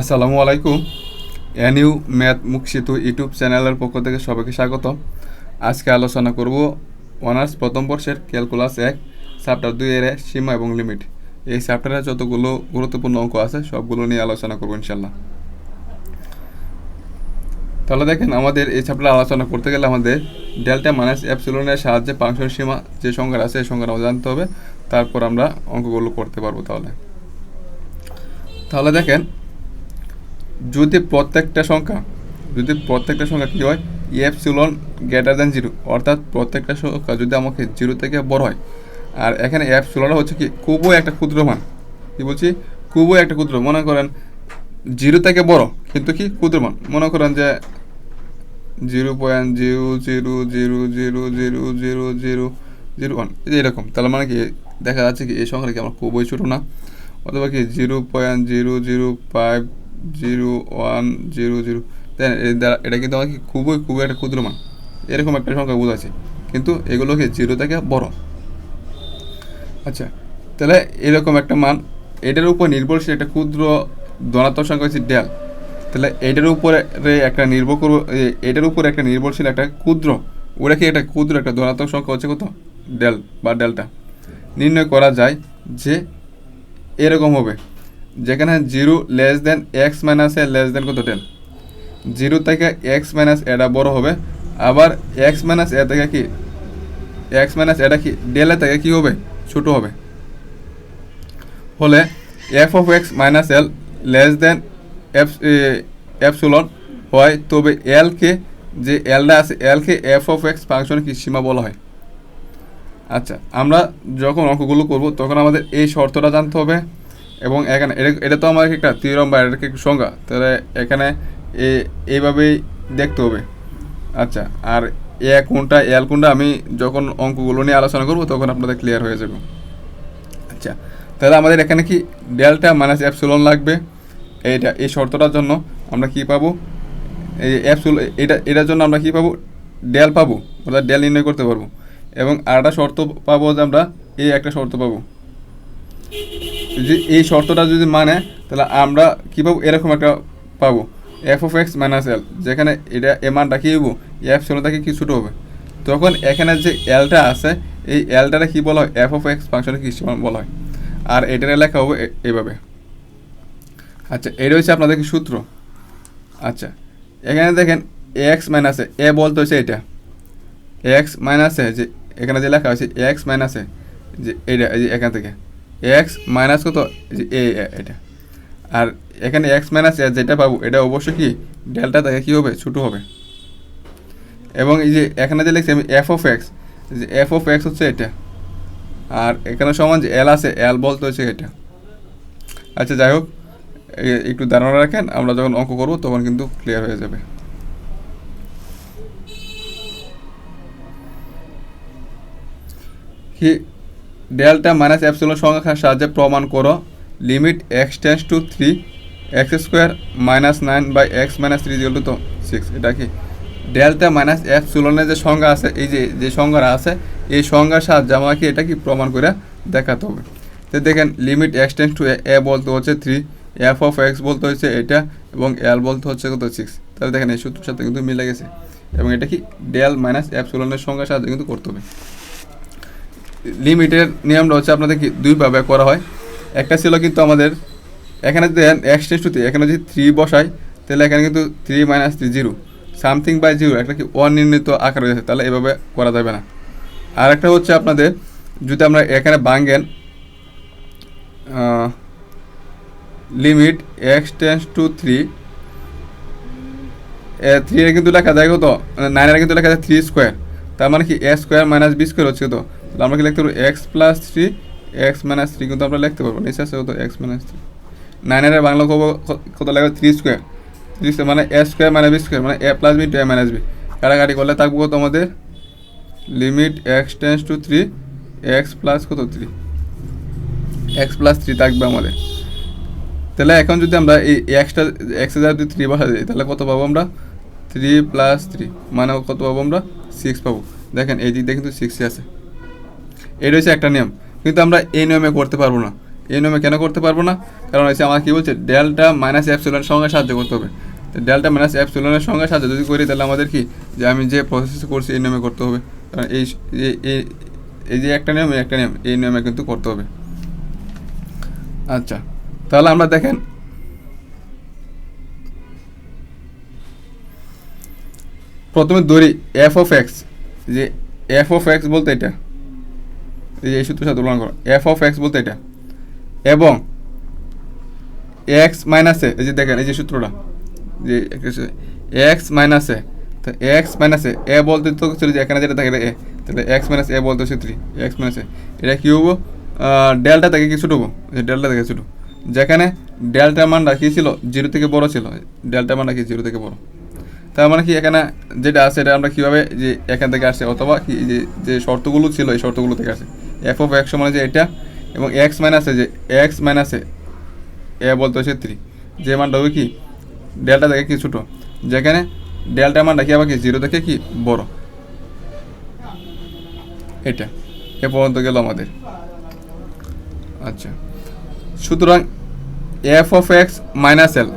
আসসালামু আলাইকুম। NU math মুখ সেতু ইউটিউব চ্যানেলের পক্ষ থেকে সবাইকে স্বাগত। আজকে আলোচনা করব অনার্স প্রথম বর্ষের ক্যালকুলাস এক, চ্যাপ্টার দুই এর সীমা এবং লিমিট। এই চ্যাপ্টারে যতগুলো গুরুত্বপূর্ণ অঙ্ক আছে, সবগুলো নিয়ে আলোচনা করব ইনশাল্লাহ তাহলে দেখেন, আমাদের এই চ্যাপ্টারে আলোচনা করতে গেলে আমাদের ডেল্টা মাইনাস অ্যাপসিলনের সাহায্যে ফাংশন সীমা যে সংখ্যার আছে, এই সংখ্যাটা জানতে হবে। তারপর আমরা অঙ্কগুলো করতে পারব তাহলে। তাহলে দেখেন যদি প্রত্যেকটা সংখ্যা, যদি প্রত্যেকটা সংখ্যা কী হয়? ইএফসিলন গ্রেটার দ্যান জিরো অর্থাৎ প্রত্যেকটা সংখ্যা যদি আমাকে জিরো থেকে বড় হয়, আর এখানে এফসিলনটা হচ্ছে কি? খুবই একটা ক্ষুদ্র মান কি বলছি? খুবই একটা ক্ষুদ্র মনে করেন জিরো থেকে বড়, কিন্তু কি? ক্ষুদ্র মান মনে করেন যে zero point zero zero zero zero zero zero zero zero one এরকম। তাহলে মানে কি? দেখা যাচ্ছে কি এই সংখ্যাটা কি আমার খুবই ছোটো না? অথবা কি zero point zero zero five zero one zero zero. এটা কিন্তু আমাকে খুবই খুবই একটা ক্ষুদ্র মান। এরকম একটা সংখ্যা বোঝাচ্ছে কিন্তু এগুলোকে জিরো থেকে বড়। আচ্ছা তাহলে এরকম একটা মান, এটার উপর নির্ভরশীল একটা ক্ষুদ্র ধনাত্মক সংখ্যা হচ্ছে ডেল। তাহলে এটার উপরে একটা নির্ভর করব এটার উপরে একটা নির্ভরশীল একটা ক্ষুদ্র ওটা কি একটা ক্ষুদ্র একটা ধনাত্মক সংখ্যা হচ্ছে কত? ডেল বা ডেলটা। নির্ণয় করা যায় যে এরকম হবে। যেখানে zero less than x minus a less than কত টেন জিরো থেকে এক্স মাইনাস এটা বড় হবে। আবার এক্স মাইনাস এ থেকে কি? এক্স মাইনাস এটা কি? ডেল ডেলে থেকে কি হবে? ছোট হবে। হলে F of X minus L less than F epsilon হয়। তবে এলকে যে এলটা আছে এলকে এফ অফ এক্স ফাংশন কি সীমা বলা হয়? আচ্ছা আমরা যখন অঙ্কগুলো করব, তখন আমাদের এই শর্তটা জানতে হবে। এবং এখানে, এটা তো আমাদের একটা তিরম বা এটা একটু সংজ্ঞা। তাহলে এখানে এইভাবেই দেখতে হবে। আচ্ছা আর এ কোনটা এল কোনটা, আমি যখন অঙ্কগুলো নিয়ে আলোচনা করব, তখন আপনাদের ক্লিয়ার হয়ে যাবে। আচ্ছা তাহলে আমাদের এখানে কি ডেলটা মাইনাস অ্যাপসুলন লাগবে? এইটা, এই শর্তটার জন্য আমরা কি পাবো? এই অ্যাপসুল এটা এটার জন্য আমরা কি পাবো? ডেল পাবো, অর্থাৎ ডেল নির্ণয় করতে পারব। এবং আরেকটা শর্ত পাবো যে আমরা, এই একটা শর্ত পাবো। যদি এই শর্তটা যদি মানে তাহলে আমরা কী পাবো এরকম একটা পাবো? F of x minus l যেখানে এটা এ মানটা কী হব এফ ষোলোটাকে কি ছোটো হবে? তখন এখানে যে এলটা আছে, এই এলটারে কী বলা হয়? এফ অফ এক্স ফাংশনে কি বলা হয়? আর এটার লেখা হবে এইভাবে আচ্ছা এটা হচ্ছে আপনাদের কি সূত্র? আচ্ছা এখানে দেখেন এক্স মাইনাসে এ বলতে হচ্ছে এটা। এক্স মাইনাসে যে এখানে যে লেখা হয়েছে এক্স মাইনাসে যে এটা এই যে এখান থেকে। এক্স মাইনাস কত? এ, এটা। আর এখানে এক্স মাইনাস যেটা পাবো, এটা অবশ্যই কি? ডেল্টা থেকে কী হবে? ছোটো হবে। এবং এই যে এখানে যে লিখছি আমি এফ অফ এক্স যে এফ অফ এক্স হচ্ছে এটা। আর এখানে সমান যে এল আছে, এল বলতে হচ্ছে এটা। আচ্ছা যাই হোক একটু ধারণা রাখেন, আমরা যখন অঙ্ক করব তখন কিন্তু ক্লিয়ার হয়ে যাবে। কি ডেল্টা মাইনাস অ্যাপসিলন সংখ্যার সাহায্যে প্রমাণ করো। Limit x tends to three x square minus nine by x minus three zero to six এটা কি? ডেল্টা মাইনাস অ্যাপসিলনের যে সংজ্ঞা আছে, এই যে যে সংজ্ঞাটা আছে, এই সংজ্ঞার সাহায্যে আমাকে এটা কি প্রমাণ করে দেখাতে হবে। তো দেখেন limit x tends to a বলতে হচ্ছে থ্রি এফ অফ এক্স বলতে হচ্ছে এটা, এবং এল বলতে হচ্ছে কত? সিক্স তাহলে দেখেন, এই সূত্রের সাথে কিন্তু মিলে গেছে। এবং এটা কি ডেল মাইনাস অ্যাপসিলনের সংখ্যার সাহায্যে কিন্তু করতে হবে। লিমিটের নিয়মটা হচ্ছে আপনাদের কি দুইভাবে করা হয়। একটা ছিল কিন্তু আমাদের, এখানে যদি এক্স টেস টুতে এখানে যদি থ্রি বসাই, তাহলে এখানে কিন্তু three minus three zero something by zero একটা কি অনির্ণিত আকার হয়েছে তাহলে এভাবে করা যাবে না। আর একটা হচ্ছে আপনাদের, যদি আমরা এখানে ভাঙ্গেন limit x tends to three three এর কিন্তু লেখা যায় কত? নাইনের কিন্তু লেখা যায় থ্রি স্কোয়ার তার মানে কি a square minus b square হচ্ছে তো আমরা কি লিখতে পারব? X plus three x minus three কিন্তু আমরা লিখতে পারব। নিচে আছে কত? এক্স মাইনাস থ্রি নাইনের বাংলা কব কত লাগবে থ্রি স্কোয়ার থ্রি স্কোয়ার মানে a square minus b square মানে a plus b to a minus b কাটাকাটি করলে থাকব কত আমাদের? Limit x tends to three x plus কত? থ্রি এক্স প্লাস থ্রি থাকবে আমাদের। তাহলে এখন যদি আমরা এই এক্সটা এক্সে যদি থ্রি বসা দিই, তাহলে কত পাবো আমরা? থ্রি প্লাস থ্রি মানে কত পাবো আমরা? সিক্স পাবো। দেখেন, এই দিক দিয়ে কিন্তু সিক্সই আছে। এটা হচ্ছে একটা নিয়ম। কিন্তু আমরা এই নিয়মে করতে পারব না। এই নিয়মে কেন করতে পারব না? কারণ হচ্ছে আমার কী বলছে? ডেলটা মাইনাস অ্যাপসিলনের সঙ্গে সাহায্য করতে হবে। ডেল্টা মাইনাস অ্যাপসিলনের সঙ্গে সাহায্য যদি করি, তাহলে আমাদের কি? যে আমি যে প্রসেস করছি, এই নিয়মে করতে হবে। কারণ এই এই- যে একটা নিয়ম, এই একটা নিয়ম, এই নিয়মে কিন্তু করতে হবে। আচ্ছা তাহলে আমরা দেখেন প্রথমে ধরি এফ অফ এক্স যে এফ অফ এক্স বলতে এটা। এই সূত্রের সাথে তুলনা করো। এফ অফ এক্স বলতে এটা। এবং এক্স মাইনাসে এই যে দেখেন, এই যে সূত্রটা। যে এক্স মাইনাসে তো এক্স মাইনাসে এ বলতে তো ছিল যে এখানে যেটা থাকে এ তাহলে এক্স মাইনাস এ বলতে হচ্ছে থ্রি এক্স মাইনাস এ এটা কী হব? ডেল্টা থেকে কি ছুটবো ডেল্টা থেকে ছোটো যেখানে ডেল্টা মানটা কী ছিল? জিরো থেকে বড় ছিল। ডেল্টা মানটা কি? জিরো থেকে বড়। তার মানে কি এখানে যেটা আছে, এটা আমরা কীভাবে যে এখান থেকে আসছে, অথবা কি যে যে শর্তগুলো ছিল, এই শর্তগুলো থেকে আসে এফ অফ এক্স মানে যে এটা, এবং এক্স মাইনাসে যে এক্স মাইনাসে এ বলতে হচ্ছে থ্রি যে মানটা হবে কি ডেল্টা থেকে কি ছোটো? যেখানে ডেল্টা মানটা কি আবার কি জিরো থেকে কি, বড়। এটা, এ পর্যন্ত গেল আমাদের। আচ্ছা। সুতরাং f of x minus l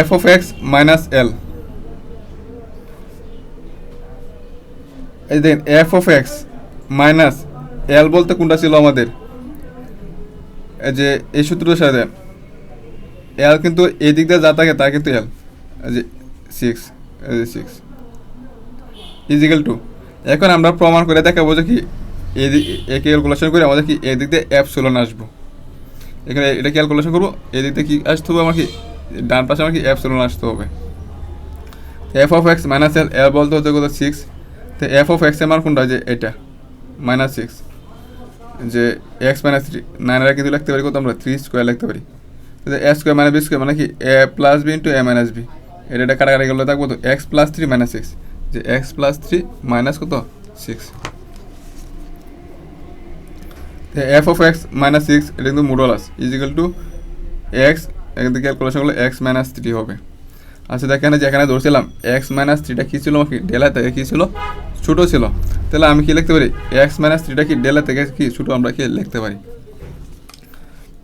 f of x minus l এই দেখেন f of x minus l বলতে কোনটা ছিল আমাদের? এই যে, এই সূত্রটার সাথে। এল কিন্তু এই দিক দিয়ে যা থাকে, তা কিন্তু এল যে সিক্স সিক্স ইজিক্যাল টু এখন আমরা প্রমাণ করে দেখাবো যে কি এই ক্যালকুলেশন করে আমাদের কি এদিক দিয়ে অ্যাপ সোলন আসব। এখানে এটা ক্যালকুলেশন করব এদিক দিয়ে কি আসতে হবে আমার কি ডান পাশে আমার কি অ্যাপ সোলন আসতে হবে। F of x minus l l বলতে হচ্ছে কত সিক্স তো এফ অফ এক্স মান কোনটা? যে এটা মাইনাস সিক্স যে এক্স মাইনাস থ্রি নাইনারা কিন্তু লিখতে পারি কত আমরা? থ্রি স্কোয়ার লিখতে পারি। তো a square minus b square মানে কি? A plus b into a minus b এটা এটা কাটাকাটি গেলে থাকব তো x plus three minus six যে এক্স প্লাস থ্রি মাইনাস কত? Six f of x minus six এটা কিন্তু মোডলাস ইজিক্যাল টু এক্স এখান থেকে ক্যালকুলেশন করলে এক্স মাইনাস থ্রি হবে। আচ্ছা দেখেন যেখানে ধরছিলাম এক্স মাইনাস থ্রিটা কী ছিল কি ডেলা থেকে কী ছিল? ছোটো ছিল। তাহলে আমি কি লিখতে পারি? এক্স মাইনাস থ্রিটা কি ডেলা থেকে কি ছোটো? আমরা কি লিখতে পারি?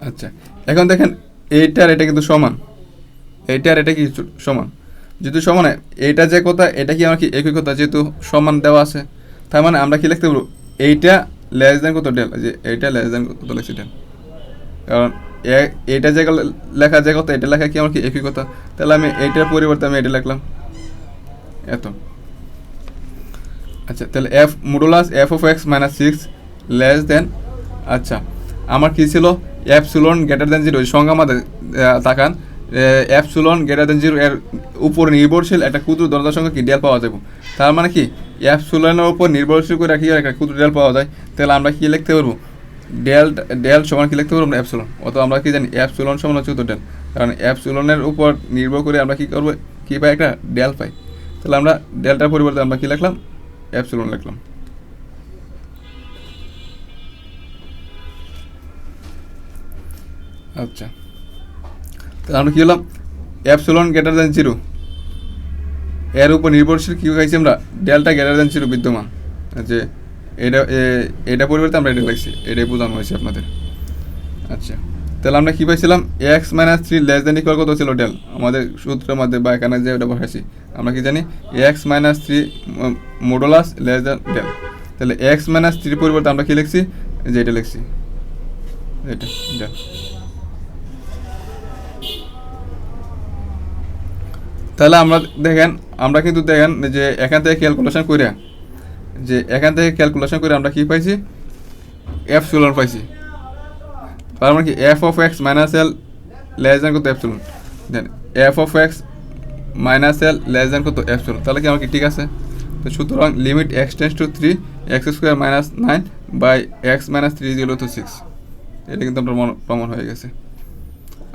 আচ্ছা এখন দেখেন এইটার এটা কিন্তু সমান। এইটার এটা কি সমান? যেহেতু সমান, এইটা যে কথা, এটা কি আমার কি একই কথা? যেহেতু সমান দেওয়া আছে, তার মানে আমরা কি লিখতে পারব? এইটা লেস দেন কত? ডেল যে এইটা লেস দেন কত লিখছি ডেল। কারণ এইটা যে লেখা যে কথা, এটা লেখা কি আমার কি একই কথা? তাহলে আমি এইটার পরিবর্তে আমি এটা লিখলাম। এত। আচ্ছা তাহলে f modulus f of x minus six less than আচ্ছা আমার কি ছিল? Epsilon greater than zero সংখ্যা আমাদের তাকান। Epsilon greater than zero এর উপর নির্ভরশীল একটা ক্ষুদ্র দরজার সঙ্গে কি ডেল পাওয়া যাবে? তার মানে কি? এফ সুলনের উপর নির্ভরশীল করে কি একটা ক্ষুদ্র ডেল পাওয়া যায়? তাহলে আমরা কি লিখতে পারব? ডেল ডেল সমান কি লিখতে পারব এফ সুলন অত আমরা কি জানি? এফ সুলন সমান হচ্ছে তো ডেল কারণ এফ সুলনের উপর নির্ভর করে আমরা কি করব? কি পাই? একটা ডেল পাই। তাহলে আমরা ডেলটার পরিবর্তে আমরা কি লিখলাম? এফ সুলন লিখলাম। আচ্ছা। আমরা কী হলাম অ্যাপসোলন গ্রেটার দ্যান জিরো এর উপর নির্ভরশীল কী খাইছি আমরা? ডেল্টা গ্রেটার দ্যান জিরো বিদ্যমান। যে, এটা এটা পরিবর্তে আমরা এটা লিখছি। এটাই বোঝানো হয়েছে আপনাদের। আচ্ছা তাহলে আমরা কী পাইছিলাম? X minus three less than equal কত ছিল? ডেল আমাদের সূত্রের মধ্যে বা এখানে যে ওটা বসাইছি। আমরা কি জানি? X minus three modulus less than del তাহলে এক্স মাইনাস থ্রি পরিবর্তে আমরা কী লিখছি? যে এটা লিখছি। এটা ডেল তাহলে আমরা দেখেন, আমরা কিন্তু দেখেন যে এখান থেকে ক্যালকুলেশন করে যে এখান থেকে ক্যালকুলেশন করে আমরা কি পাইছি? এফ সুলন পাইছি। তার মানে কি f of x minus l less than কত epsilon then f of x minus l less than কত এফ সুলন তাহলে কি আমার কি ঠিক আছে? তো সুতরাং limit x tends to three x square minus nine by x minus three zero to six এটা কিন্তু মন- প্রমাণ হয়ে গেছে।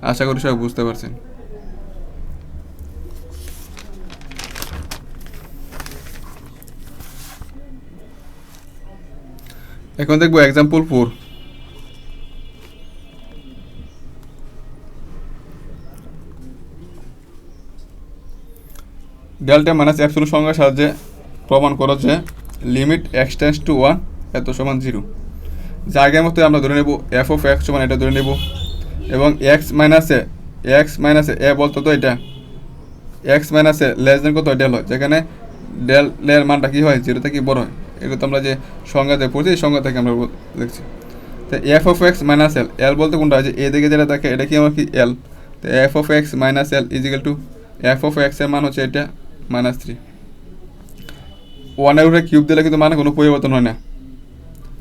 আশা করি সবাই বুঝতে পারছেন। এখন দেখব example four delta minus absolute সংখ্যার সাহায্যে প্রমাণ করো যে লিমিট এক্সটেন্স টু ওয়ান এত সমান জিরো যা আগের মতো আমরা ধরে নেব এফ অফ এক্স সমান এটা ধরে নেব। এবং এক্স মাইনাসে এক্স মাইনাসে এ বলতো তো এটা। এক্স মাইনাসে লেস দেন কত? ডেল হয় যেখানে ডেল এর মানটা কী হয়? জিরো থেকে বড় হয়? এটা তো আমরা যে সংজ্ঞাতে পড়ছি, এই সংজ্ঞা থেকে আমরা দেখছি। তো f of x minus l l বলতে কোনটা আছে এ দিকে যেটা থাকে, এটা কি আমার কি? এল তো f of x minus l is equal to f of এক্সের মান হচ্ছে এটা মাইনাস থ্রি ওয়ানের উপরে কিউব দিলে কিন্তু মানে কোনো পরিবর্তন হয় না।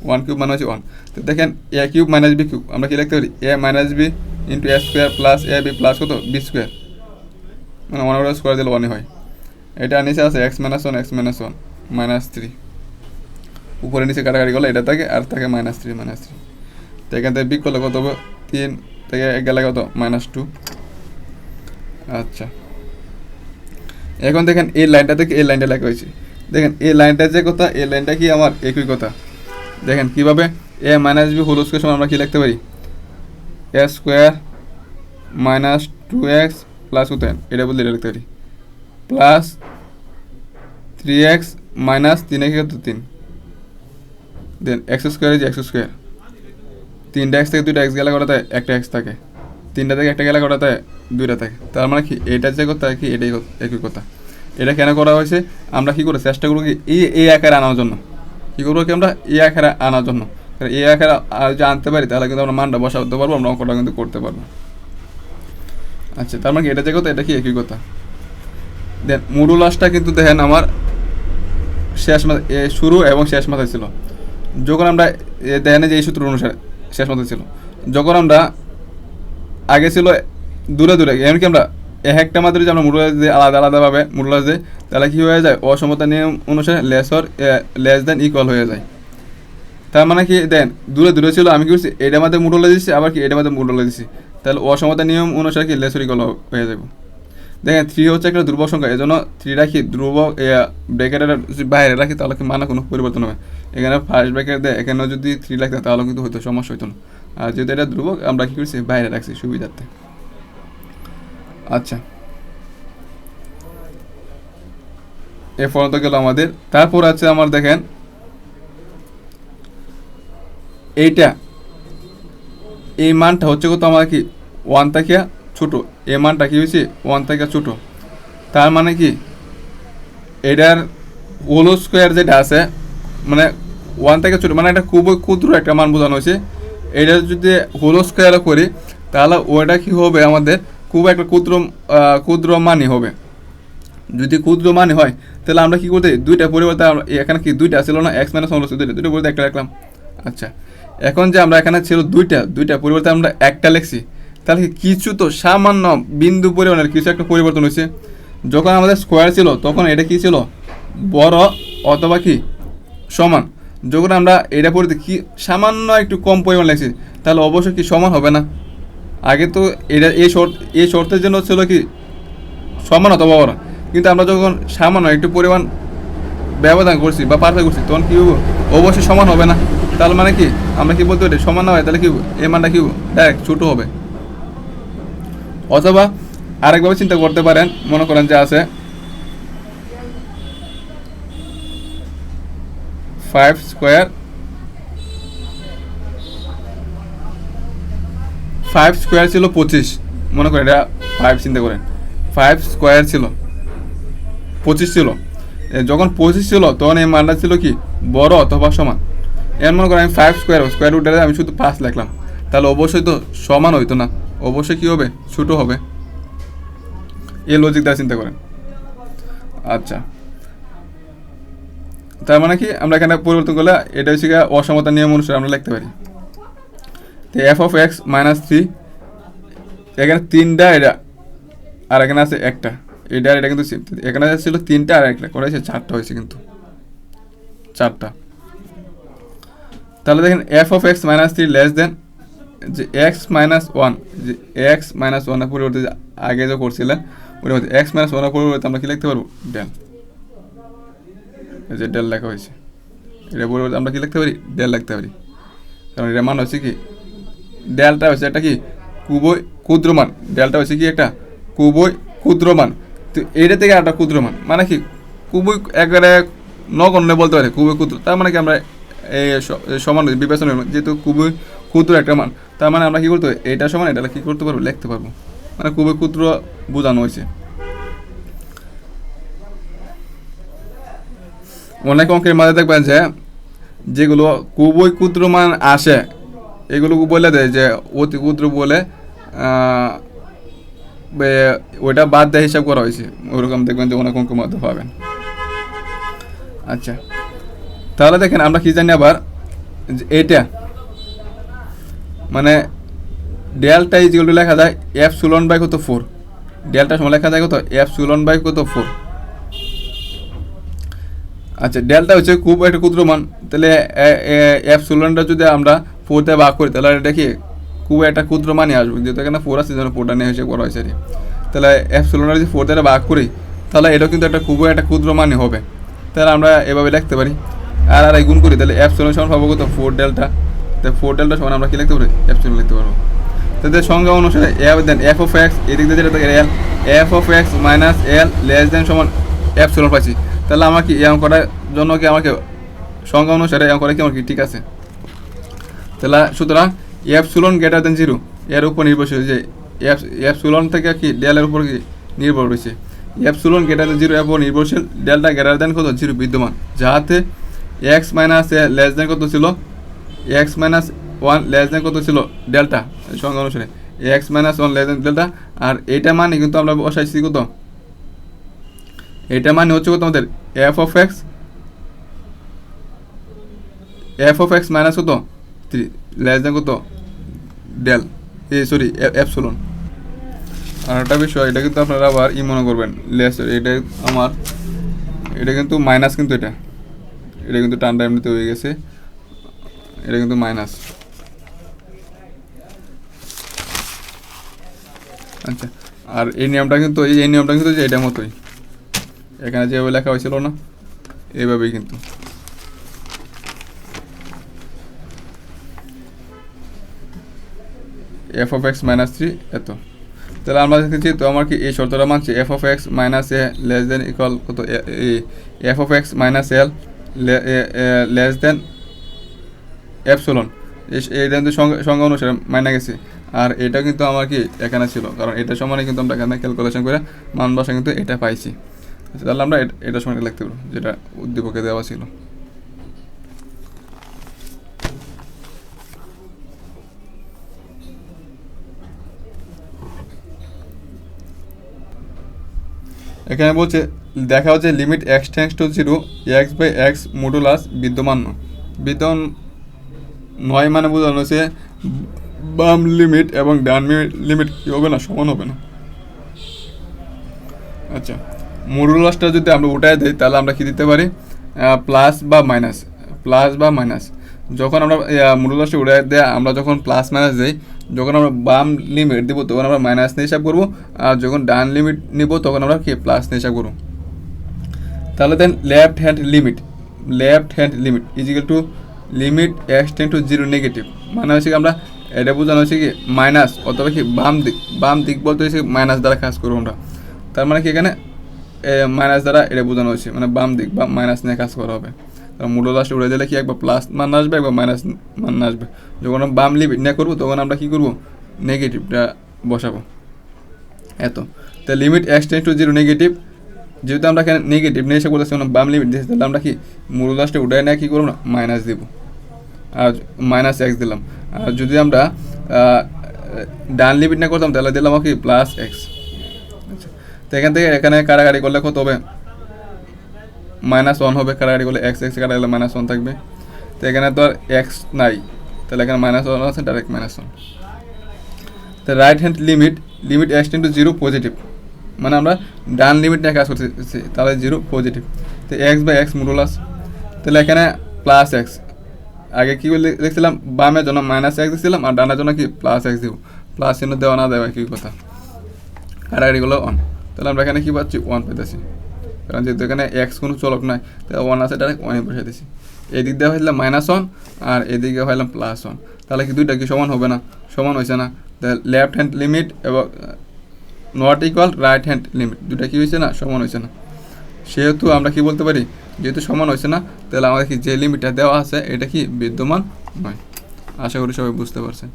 ওয়ান কিউব মানে হচ্ছে ওয়ান তো দেখেন a cube minus b cube আমরা কি লিখতে পারি? A minus b into a square plus a b plus কত? বি স্কোয়ার মানে ওয়ান ওভার স্কোয়ার দিলে ওয়ানই হয়। এটা নিচে আছে x minus one x minus one minus three উপরে নিচে কাটাকাটি করলে এটা থাকে আর থাকে মাইনাস থ্রি মাইনাস থ্রি তো এখান থেকে বিক করলে কত হবে? তিন থেকে এক গেলে কত? মাইনাস টু আচ্ছা। এখন দেখেন এই লাইনটা থেকে এই লাইনটা লেখা হয়েছে। দেখেন এই লাইনটা যে কথা, এই লাইনটা কি আমার? একই কথা। দেখেন কীভাবে? A minus b whole square আমরা কী লিখতে পারি? A square minus two x plus কত এটা বলতে এটা লিখতে পারি। প্লাস থ্রি এক্স মাইনাস তিন একে কত তিন? Then x square is x square তিনটা এক্স থেকে দুইটা এক্স গেলে কটাতে একটা এক্স থাকে। তিনটা থেকে একটা গেলে কটাতে দুইটা থাকে। তার মানে কি? এটা যে কথা, কি? এটাই একই কথা। এটা কেন করা হয়েছে? আমরা কী করে চেষ্টা করব কি? এই এই আকারে আনার জন্য। কি করব কি আমরা? এই আকারে আনার জন্য। এই আকারে যদি আনতে পারি, তাহলে কিন্তু আমরা মানটা বসাতে পারব, আমরা অঙ্কটা কিন্তু করতে পারব। আচ্ছা তার মানে এটা যে কথা, এটা কি একই কথা? দেন মুডুলাসটা কিন্তু দেখেন আমার শেষ মাথা শুরু এবং শেষ মাথায় ছিল। যখন আমরা দেখেন যে এই সূত্র অনুসারে শেষ মাথায় ছিল। যখন আমরা আগে ছিল দূরে দূরে, এমনকি আমরা এক একটা মাত্র যদি আমরা মুডুলাস দিই আলাদা আলাদাভাবে মুডুলাস দিই তাহলে কী হয়ে যায়? অসমতা নিয়ম অনুসারে লেসর লেস দেন ইকুয়াল হয়ে যায়। তার মানে কি? দেন, দূরে দূরে ছিল, আমি কি করছি এটা মধ্যে মুডলে দিচ্ছি আবার কি এটা মধ্যে মুডলে দিচ্ছি তাহলে অসমতা নিয়ম অনুসারে কি লেসর ইকুয়াল হয়ে যাবে দেখেন থ্রি হচ্ছে একটা ধ্রুবক সংখ্যা এই জন্য থ্রি রাখি ধ্রুবক ব্রেকেটের বাইরে রাখি, তাহলে কি মানে কোনো পরিবর্তন হবে এখানে ফার্স্ট ব্রেকেট দেয় এখানেও যদি থ্রি রাখতে তাহলে কিন্তু হয়তো সমস্যা হতো না। আর যেহেতু এটা ধ্রুবক, আমরা কি করছি? বাইরে রাখছি, সুবিধার্থে। আচ্ছা। এ পর্যন্ত গেল আমাদের। তারপর আছে আমার দেখেন, এইটা, এই মানটা হচ্ছে কত? আমার কি ওয়ান থেকে ছোট। এ মানটা কী হয়েছে? ওয়ান থেকে ছোট। তার মানে কি? এটার হোল স্কোয়ার যেটা আছে মানে ওয়ান থেকে ছোট মানে একটা খুবই ক্ষুদ্র একটা মান বোঝানো হয়েছে। এটা যদি হোল স্কোয়ার করি, তাহলে ওটা কি হবে আমাদের? খুব একটা ক্ষুদ্র ক্ষুদ্র মানই হবে। যদি ক্ষুদ্র মানে হয়, তাহলে আমরা কী করতে দুইটা পরিবর্তে এখানে কি দুইটা ছিল না? এক্স মাইনাস ওয়ান দুইটা দুইটা পরিবর্তে একটা রাখলাম। আচ্ছা এখন যে আমরা এখানে ছিল দুইটা দুইটা পরিবর্তে আমরা একটা লিখছি। তাহলে কিছু তো সামান্য বিন্দু পরিমাণের কিছু একটা পরিবর্তন হয়েছে। যখন আমাদের স্কোয়ার ছিল, তখন এটা কি ছিল? বড় অথবা কি? সমান। যখন আমরা এটা পড়তে কি সামান্য একটু কম পরিমাণ লাগছে তাহলে অবশ্যই কি সমান হবে না? আগে তো এটা এই শর্ত, এই শর্তের জন্য ছিল কি? সমান অথবা বড়। কিন্তু আমরা যখন সামান্য একটু পরিমাণ ব্যবধান করছি বা পার্থক্য করছি, তখন কি হব অবশ্যই সমান হবে না। তাহলে মানে কি? আমরা কি বলতে পারি? সমান না হয়, তাহলে কি? এই মানটা কি ডাইরেক্ট ছোটো হবে। অথবা আরেকভাবে চিন্তা করতে পারেন, মনে করেন যে আছে ফাইভ স্কোয়ার ফাইভ স্কোয়ার ছিল পঁচিশ। মনে করেন এটা ফাইভ চিন্তা করেন। ফাইভ স্কোয়ার ছিল, পঁচিশ ছিল। যখন পঁচিশ ছিল, তখন এই মানটা ছিল কি? বড় অথবা সমান। এর মনে করেন আমি ফাইভ স্কোয়ার স্কোয়ার রুটে আমি শুধু পাঁচ লিখলাম। তাহলে অবশ্যই তো সমান হইতো না। অবশ্যই কি হবে? ছোট হবে। এই লজিক দ্বারা চিন্তা করেন। আচ্ছা। তার মানে কি? আমরা এখানে পরিবর্তন করলে এটা হচ্ছে অসমতা নিয়ম অনুসারে আমরা লিখতে পারি। তো f of x minus three এখানে তিনটা, এটা, আর এখানে আছে একটা। এটা আর এটা কিন্তু এখানে ছিল তিনটা আর একটা। করে হয়েছে? চারটা হয়েছে কিন্তু। চারটা। তাহলে দেখেন f of x minus three less than যে এক্স মাইনাস ওয়ান, যে এক্স মাইনাস ওয়ানের পরিবর্তে যে আগে যে করছিলেন ওটা হচ্ছে এক্স মাইনাস ওয়ানের পরিবর্তে আমরা কি লিখতে পারব? ডেল। যে ডেল লেখা হয়েছে। এটা পরিবর্তে আমরা কি লিখতে পারি? ডেল লিখতে পারি। কারণ এটা মান হচ্ছে কি? ডেলটা হচ্ছে একটা কি? খুবই ক্ষুদ্র মান ডেলটা হচ্ছে কি একটা? খুবই ক্ষুদ্র মান তো এইটা থেকে একটা ক্ষুদ্র মান কি? কুবই একবারে নগণ্য বলতে পারে। কুবই ক্ষুদ্র। তার মানে কি আমরা এই সমান বিবেচনা যেহেতু খুবই ক্ষুদ্র একটা মান। তার মানে আমরা কি করতে এটা সমান এটা কি করতে পারব? লিখতে পারব। মানে খুবই ক্ষুদ্র বোঝানো হয়েছে। অনেক অঙ্কের মাঝে দেখবেন যে, যেগুলো খুবই ক্ষুদ্র মান আসে, এগুলো বলে দেয় যে, অতি ক্ষুদ্র বলে ওইটা বাদ দেয় হিসাব করা হয়েছে। ওরকম দেখবেন যে অনেক অঙ্কের মধ্যে পাবেন। আচ্ছা। তাহলে দেখেন আমরা কি জানি আবার এটা মানে ডেলটা যেগুলো লেখা যায় এফ সুলন বাই কত ফোর ডেলটা সময় লেখা যায় কত? এফ সুলন বাই কত ফোর আচ্ছা ডেলটা হচ্ছে খুব একটা ক্ষুদ্র মান। তাহলে এফ সুলনটা যদি আমরা ফোরতে ভাগ করি, তাহলে এটা খুব একটা ক্ষুদ্র মানই আসবে। যেহেতু এখানে ফোর আছে যেন ফোরটা নিয়ে হিসেবে করা হয়েছে তাহলে এফ সুলনটা যদি ফোর দ্বারা ভাগ করি, তাহলে এটা কিন্তু একটা খুবই একটা ক্ষুদ্র মানই হবে। তাহলে আমরা এভাবে লিখতে পারি। আর আর গুণ করি, তাহলে এফ সুলন সমান পাবো কত? ফোর ডেলটা তো ফোর ডেলটা সমান আমরা কি লিখতে পারি? এফ সুলন লিখতে পারব। তাদের সংজ্ঞা অনুসারে f then f of x এদিক দিয়ে যেটা l f of x minus l less than সমান এফ সুলন পাচ্ছি তাহলে আমার কি এম করার জন্য কি আমাকে সংজ্ঞা অনুসারে এম করা কি আমার কি? ঠিক আছে। তাহলে সুতরাং epsilon greater than zero এর উপর নির্ভরশীল যে এফ এফ সুলন থেকে কি ডেলের উপর কি নির্ভর রয়েছে? Epsilon greater than zero এর উপর নির্ভরশীল ডেলটা গ্রেটার দেন কত? জিরো বিদ্যমান। যাহাতে x minus a less than কত ছিল? X minus one less than কত ছিল? ডেল্টা সংজ্ঞা অনুসারে। X minus one less than delta, আর এইটা মানে কিন্তু আমরা বসাইছি কত? এটা মানে হচ্ছে কত আমাদের? F of X, F of X minus কত? থ্রি, লেস দেন কত? ডেল এ সরি অ্যাপসুলন আর একটা বিষয়, এটা কিন্তু আপনারা আবার ই মনে করবেন, লেস এটা আমার, এটা কিন্তু মাইনাস কিন্তু এটা। এটা কিন্তু টানটা এমনিতে হয়ে গেছে। এটা কিন্তু মাইনাস আচ্ছা আর এই নিয়মটা কিন্তু, এই নিয়মটা কিন্তু এটার মতোই। এখানে যেভাবে লেখা হয়েছিল না, এইভাবেই কিন্তু। F of x minus three এত। তাহলে আমরা দেখেছি তো আমার কি এই শর্তটা মানছে? F of x minus a less than equal কত f of x minus l less than epsilon. এইটা কিন্তু সংজ্ঞা অনুসারে মাইনা গেছে। আর এটা কিন্তু আমার কি এখানে ছিল? কারণ এটা সমানে কিন্তু আমরা এখানে ক্যালকুলেশন করে মান বসা কিন্তু এটা পাইছি। আচ্ছা, তাহলে আমরা এটা- এটা সমানে লিখতে পারব যেটা উদ্দীপকে দেওয়া ছিল। এখানে বলছে দেখা হচ্ছে limit x tends to zero x by x modulus বিদ্যমান। বিদ্যমান নয় মানে বোঝানো হচ্ছে বাম লিমিট এবং ডান লিমিট কী হবে না, সমান হবে না। আচ্ছা মডুলাসটা যদি আমরা উঠায় দিই, তাহলে আমরা কি দিতে পারি? প্লাস বা মাইনাস প্লাস বা মাইনাস যখন আমরা মডুলাসটা উঠায় দেয়, আমরা যখন প্লাস মাইনাস দিই, যখন আমরা বাম লিমিট দিব, তখন আমরা মাইনাস নিয়ে হিসাব করব, আর যখন ডান লিমিট নিব, তখন আমরা কি প্লাস নিয়ে হিসাব করব। তাহলে then left hand limit left hand limit is equal to limit x tends to zero negative মানে হচ্ছে কি আমরা, এটা বোঝানো হচ্ছে কি মাইনাস অথবা কি বাম দিক বাম দিক বলতে হচ্ছে মাইনাস দ্বারা কাজ করব আমরা। তার মানে কি এখানে মাইনাস দ্বারা এটা বোঝানো হচ্ছে মানে বাম দিক বা মাইনাস নিয়ে কাজ করা হবে। কারণ মূল লাস্ট উড়ে দিলে কি একবার প্লাস মান আসবে, একবার মাইনাস মান আসবে। যখন আমরা বাম লিমিট নিয়ে করব, তখন আমরা কি করব? নেগেটিভটা বসাবো। এত। তো limit x tends to zero negative যেহেতু আমরা এখানে নেগেটিভ নিয়ে এসে আমরা বাম লিমিট দিয়েছি, তাহলে আমরা কি মূল লাস্টে উঠায় নিয়ে কী করব না? মাইনাস দিব। মাইনাস এক্স দিলাম। আর যদি আমরা ডান লিমিট না করতাম, তাহলে দিলাম কি? প্লাস এক্স আচ্ছা। তো এখান থেকে এখানে কারাগারি করলে কত হবে? মাইনাস ওয়ান হবে কারাগারি করলে এক্স এক্স কাটা গেলে মাইনাস ওয়ান থাকবে। তো এখানে তো আর এক্স নাই। তাহলে এখানে মাইনাস ওয়ান আছে ডাইরেক্ট মাইনাস ওয়ান তো right hand limit limit x tends to zero positive মানে আমরা ডান লিমিট নিয়ে কাজ করতেছি, তাহলে জিরো পজিটিভ তো এক্স বাই এক্স মডুলাস তাহলে এখানে প্লাস এক্স আগে কী বলে দেখছিলাম বামের জন্য মাইনাস এক্স দিচ্ছিলাম আর ডানের জন্য কি প্লাস এক্স দিব? প্লাস চিহ্ন দেওয়া না দেওয়া কি কথা? কারাগারিগুলো অন তাহলে আমরা এখানে কী পাচ্ছি? ওয়ান পেতেছি কারণ যেহেতু এখানে এক্স কোনো চলক নাই তাহলে ওয়ান আছে ডাইরেক্ট ওয়ানে বসে দিছি। এদিক দিয়ে হইলাম মাইনাস ওয়ান আর এদিকে হইলাম প্লাস ওয়ান তাহলে কি দুইটা কি সমান হবে না? সমান হয়েছে না। লেফট হ্যান্ড লিমিট এবং not equal right hand limit দুটা কি হয়েছে না? সমান হয়েছে না। সেহেতু আমরা কি বলতে পারি? যেহেতু সমান হয়েছে না, তাহলে আমাদের কি যে লিমিটটা দেওয়া আছে, এটা কি বিদ্যমান নয়? আশা করি সবাই বুঝতে পারছেন।